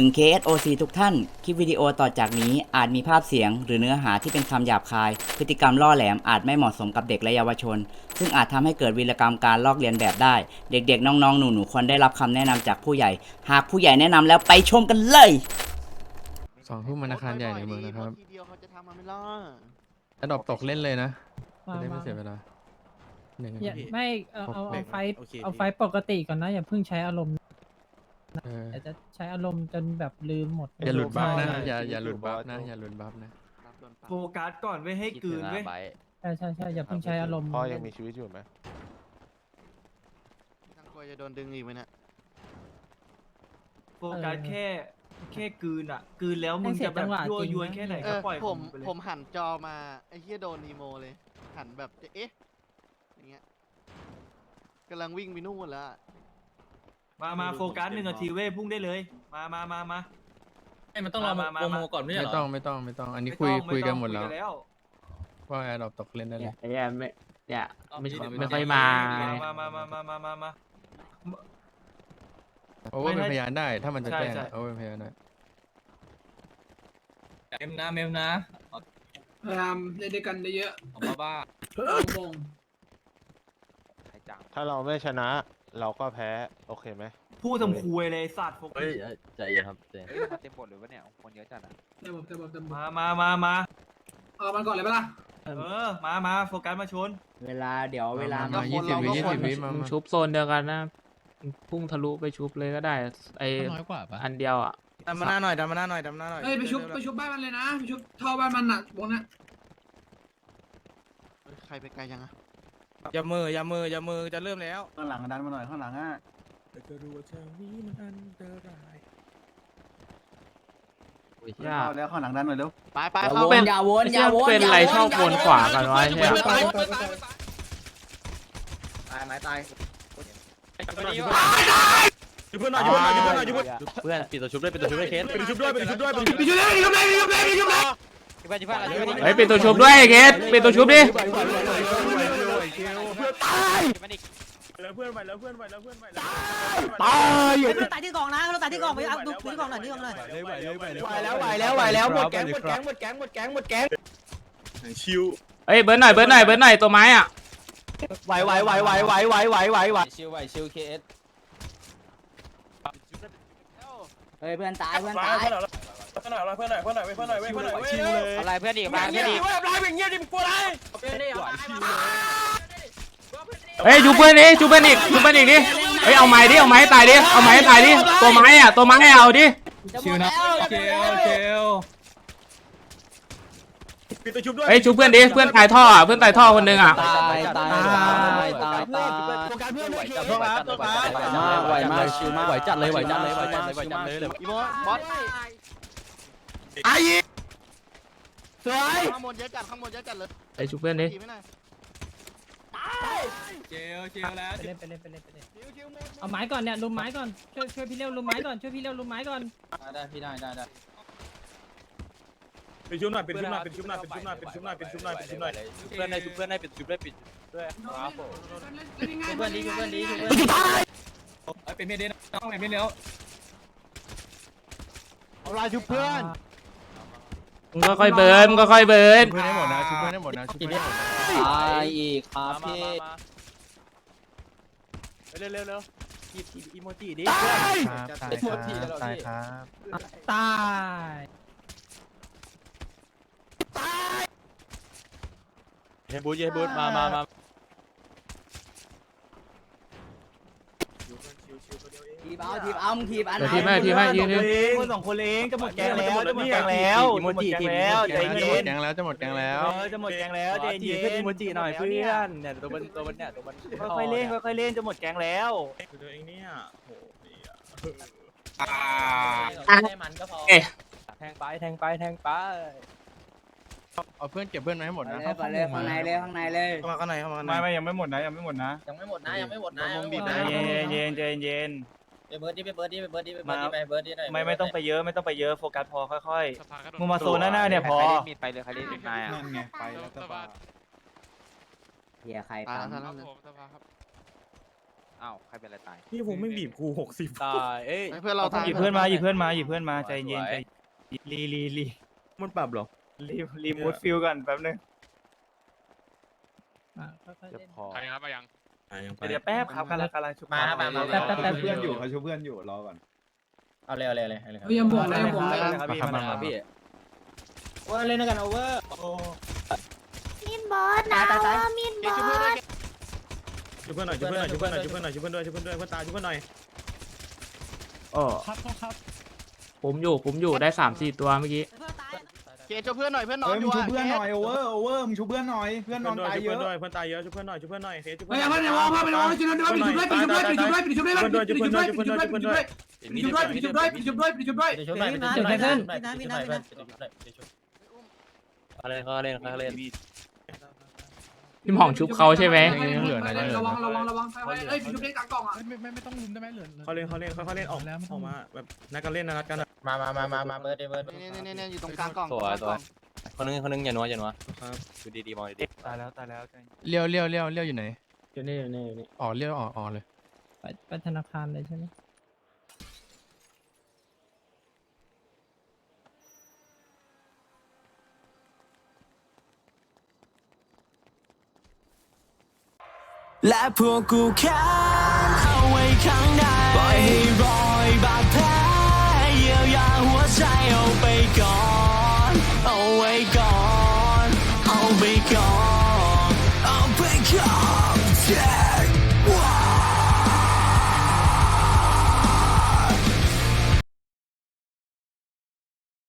ถึง KSOC ทุกท่าน คลิปวิดีโอต่อจากนี้อาจมีภาพเสียง หรือเนื้อหาที่เป็นคำหยาบคาย พฤติกรรมล่อแหลมอาจไม่เหมาะสมกับเด็กและเยาวชน ซึ่งอาจทำให้เกิดวีรกรรมการลอกเลียนแบบได้ เด็กๆ น้องๆ หนูๆ ควรได้รับคำแนะนำจากผู้ใหญ่ หากผู้ใหญ่แนะนำแล้วไปชมกันเลย สองทุ่มมันอาคารใหญ่ในเมืองนะครับ ทีเดียวเขาจะทำมาไม่รอดแอดดอปตกเล่นเลยนะมาจะได้ไม่มาเสียเวลาหนึ่ง อย่านาทีไม่ เอาเอาเบรเอากไฟ โอเคเอาพี่ไฟปกติก่อนนะ อย่าเพิ่งใช้อารมณ์ เออแต่จะใช้อารมณ์จนแบบลืมหมด อย่าหลุดบัฟนะใช่อย่าอย่าหลุดบัฟนะ อย่าหลุดบัฟนะรับโดนปรับโฟกัสก่อนไว้ให้กลืนไว้ยใช่ใช่ใช่อย่าเพิ่งใช้อารมณ์พ่อยังมีชีวิตอยู่ไหมทั้งกลัวจะโดนดึงอีกไหมเนี่ยโฟกัสแค่แค่กลืนอะกลืนแล้วมึงจะแบบยั่วยวนแค่ไหนเอก็อปล่อยผมงไปเลยผมหันจอมาไอ้เฮียโดนนีโมเลย หันแบบจะเอ๊ะอย่างเงี้ยกำลังวิ่งไปนู่นแล้วอะ มามาโฟกัสหนึ่งนาทีเว้ยพุ่งได้เลย มามามามา ไอ้มันต้องรอมามา โปรมาโมก่อนไม่ใช่ไม่เหรอต้องไม่ต้องไม่ต้อง อันนี้ไม่คุยต้องคุยกันไต้องหมดแล้วคุยแล้วว่าแอดดอปตกเล่นได้เลยไอ้เนี่ยไม่เนี่ยไม่เอาไปไม่ค่อยมา มามามามามามามา โอเวอร์ไม่เป็นน่าพยานได้ ถ้ามันจะใช่แจ้งใช่ โอเวอร์เป็นพยานได้เมมนะเมมนะพยายามเล่นด้วยกันเยอะออกมาบ้าๆวงถ้าเราไม่ชนะ เราก็แพ้ โอเคไหมพูดทำคุยเลยไอ้สัตว์โฟกัสใจเย็นครับใจเฮ้ยมันเต็มบทหรือวะเนี่ยคนเยอะจัดอะเต็มบบเต็มบบเต็มบมามามามาเอามันก่อนเลยปะล่ะเออ มามาโฟกัสมาชน เวลาเดี๋ยวเวลามายี่สิบวิยี่สิบวิมามึงมาชุบโซนเดียวกันนะพุ่งทะลุไปชุบเลยก็ได้ ไอน้อยกว่าปะอันเดียวอะดันมาหน้าหน่อยดันมาหน้าหน่อยดันมาหน้าหน่อยเอ้ยไปชุบไปชุบบ้านมันเลยนะไปชุบท่อบ้านมันอะวงเนี้ยเฮ้ยใครไปไกลยังอะ อย่ามืออย่ามืออย่ามือจะเริ่มแล้ว ข้างหลังดันมาหน่อยข้างหลังอะยากแล้วข้างหลังดันหน่อยเร็วไปไปอย่าเข้าวนอย่าวนอย่าวนเป็นไรชอบวนขวากันวะเนี่ยตายไม้ตายอยู่เพื่อนหน่อยอยู่เพื่อนหน่อยอยู่เพื่อนหน่อยอยู่เพื่อนเพื่อนปิดตัวชุบด้วยปิดตัวชุบด้วยเคสไปชุบด้วยไปชุบด้วยไปชุบไปชุบเลยไปชุบเลยไปชุบเลยไปชุบเลยไปที่บ้านอะไรเฮ้ยปิดตัวชุบด้วยเคสปิดตัวชุบดิ แล้วเพื่อนไปแล้วเพื่อนไปแล้วเพื่อนไปแล้วตายเราตายที่กองนะเราตายที่กองไปเอาดูที่กองหน่อยที่กองหน่อยไหวเลยไหวเลยไหวไหวแล้วไหวแล้วไหวแล้วหมดแก๊งหมดแก๊งหมดแก๊งหมดแก๊งหมดแก๊งชิวเฮ้ยเบิร์ดหน่อยเบิร์ดหน่อยเบิร์ดหน่อยตัวไม้อะไหวไหวไหวไหวไหวไหวไหวไหวไหวชิวไหวชิวเคสเฮ้ยเพื่อนตายเพื่อนมาตายเพื่อนหน่อยเพื่อนหน่อยเพื่อนหน่อยเพื่อนหน่อยเพื่อนหน่อยเพื่อนหน่อยชิวเลยอะไรเพื่อนอีกมาเพื่อนอีกเฮ้ยชุบเพื่อนดิชุบเพื่อนอีกชุบเพื่อนอีกดิเฮ้ยเอาไม้ดิเอาไม้ให้ตายดิเอาไม้ให้ตายดิตัวไม้อะตัวไม้ให้เอาดิชิวนะเจลเจลปิดตัวชุบด้วยเฮ้ยชุบเพื่อนดิเพื่อนตายท่ออะเพื่อนตายท่อคนหนึงอะตายตายตายตายตายโฟกัสเพื่อนด้วยเคไหวจัดไหวมากชิวมากไหวจัดเลยไหวจัดเลยไหวจัดเลยไหวจัดเลยอีโมบอสไอ้สวยข้างบนเยอะจัดข้างบนเยอะจัดเลยไอ้ชุบเพื่อนดิขี่ไม่หน่อย เจลเจลแล้วไปเล่นไปเล่นไปเล่นไปเล่นเอาไม้ก่อนเนี่ยลุมไม้ก่อนช่วยช่วยพี่เลี้ยวลุมไม้ก่อนช่วยพี่เลี้ยวลุมไม้ก่อนได้พี่ได้ได้ได้เป็นชุบหน่อยเป็นชุบหน่อยเป็นชุบหน่อยเป็นชุบหน่อยเป็นชุบหน่อยเป็นชุบหน่อยเป็นชุบหน่อยเพื่อนได้เพื่อนได้ปิดชุบได้ปิดด้วยครับผมเล่นง่ายๆเพื่อนดีเพื่อนดีเพื่อนดีเป็นเมเดนต้องเป็นเมเดนเอาลายชุบเพื่อน มึงก็ค่อยเบิร์นมึงก็ค่อยเบิร์น ชุบเพื่อนให้หมดนะชุบเพื่อนให้หมดนะชุบเพื่อนให้หมดนะตายอีกครับพี่ เร็วเร็วเร็วอีโมจิดิครับตายครับตายครับตายเฮบูเฮบูมามามา ทีบเอาทีบเอามึงทีบอันไหนเดี๋ยวทีมให้ทีมให้ยืนยืนคนสองคนเองจะหมดแก๊งแล้วจะหมดแก๊งแล้วอีโมจิจะหมดทีแก๊งแล้วใจจะหมเย็ดนแกงแล้วจะหมดแกงแล้วเออจะหมดแก๊งแล้วใจเย็นเพื่อนอีโมจิหน่อยเพื่อนเนี่ยตัวมันตัวมันเนี่ยตัวมันค่อยๆเล่นค่อยๆเล่นจะหมดแก๊งแล้วตัวเองเนี่ยโหให้มันก็พอแทงไปแทงไปแทงไปเอาเพื่อนเก็บเพื่อนมาให้หมดนะไปเลยข้างในเลยข้างในเลยเข้ามาข้างในเข้ามาข้างในไม่ไม่ยังไม่หมดนะยังไม่หมดนะยังไม่หมดนะยังไม่หมดนะใจเย็นเย็นใจเย็น ไปเบิร์ดดิไปเบิร์ดดิไปเบิร์ดดิไปเบิร์ดดิไปเบิร์ดดิหน่อยไม่ไม่ต้องไปเยอะไม่ต้องไปเยอะโฟกัสพอค่อยๆมึงมาโซนหน้าเนี่ยพอมีดไปเลยใครรีบมาอะนั่นไงไปแล้วตะบาเฮียใครตายมอ้าวใครเป็นอะไรตายพี่ผมไม่บีบคูหกสิบตายเอ้ยเพื่อนเราตายหยิบเพื่อนมาหยิบเพื่อนมาหยิบเพื่อนมาใจเย็นใจรีรีรีมันปรับหรอรีรีมูดฟิลก่อนแป๊บนึงจะพอใครครับยัง อะยังไปเดี๋ยวแป๊บครับกำลังกำลังชุบมามามาแป๊บแป๊บแป๊เพื่อนอยู่เขาช่วยเพื่อนอยู่รอก่อนเอาเลยเอาเลยเอาเลยเอาเลยครับเฮ้ยอย่าบอกนะอย่าบอกนะมาครับมาครับพี่โอ้ยเล่นด้วยกันโอเวอร์มีนบอสนะว่ามีนบอสช่วยเพื่อนหน่อยช่วยเพื่อนหน่อยช่วยเพื่อนหน่อยช่วยเพื่อนหน่อยช่วยเพื่อนด้วยช่วยเพื่อนด้วยเพื่อนตายช่วยเพื่อนหน่อยโอ้ครับครับผมอยู่ผมอยู่ได้สามสี่ตัวเมื่อกี้ เคช่วยเพื่อนหน่อยเพื่อนนอนยอยู่ชูอะเพื่อนหน่อยโอเวอร์โอเวอร์มึงช่วยเพื่อนหน่อยเพื่อนนอนตายเยอะ เพื่อนตายเยอะช่วยเพื่อนหน่อยช่วยเพื่อนหน่อยเฮ้ยช่วยเพื่เฮ้ยอนหน่อย เพื่อนในวอลเพื่อนในวยปิลจุดด้วยปิดจุดด้วยปิดจุดด้วยปิดจุดด้วยปิดจุดด้วยปิดจุดด้วยปิดจุดด้วยปิดจุดด้วยปิดจุดด้วยปิดจุดด้วยปิดจุดด้วยปิดจุดด้วยปิดจุดด้วยจุดหน่วยจุดหน่วยจุดหน่วยจุดหน่วยจุดหน่วยอะไรเขาเล่นเขาเล่น พี่หม่องชุบเขาใช่ไหมเระวังระวังระวังเอ้ยชุบเล่นกลางกล่องอะไม่ไม่ไม่ต้องลุมได้ไหมเหลือเขาเล่นเขาเล่นเขาเล่นออกแล้วออกมาแบบนัดกันเล่นนะนัดกันอะมามามามามาเบิร์ดเบิร์ดเนี่ยเนี่ยเนี่ยอยู่ตรงกลางกล่องสวยตรงกลางกล่งคนนึงคนนึงอย่านัวอย่านัวครับดูดีๆมองดีตายแล้วตายแล้วเลี้ยวเลี้ยวเลี้ยวเลี้ยวอยู่ไหน อยู่นี่อยู่นี่อยู่นี่อ๋อเลี้ยวอ๋ออ๋อเลย ไปธนาคารเลยใช่ไหม และพวกกูแค้นเอาไว้ข้างในปล่อยให้รอยบาดแผลเยียวยาหัวใจเอาไปก่อน เอาไว้ก่อน เอาไปก่อน เอาไปก่อน yeah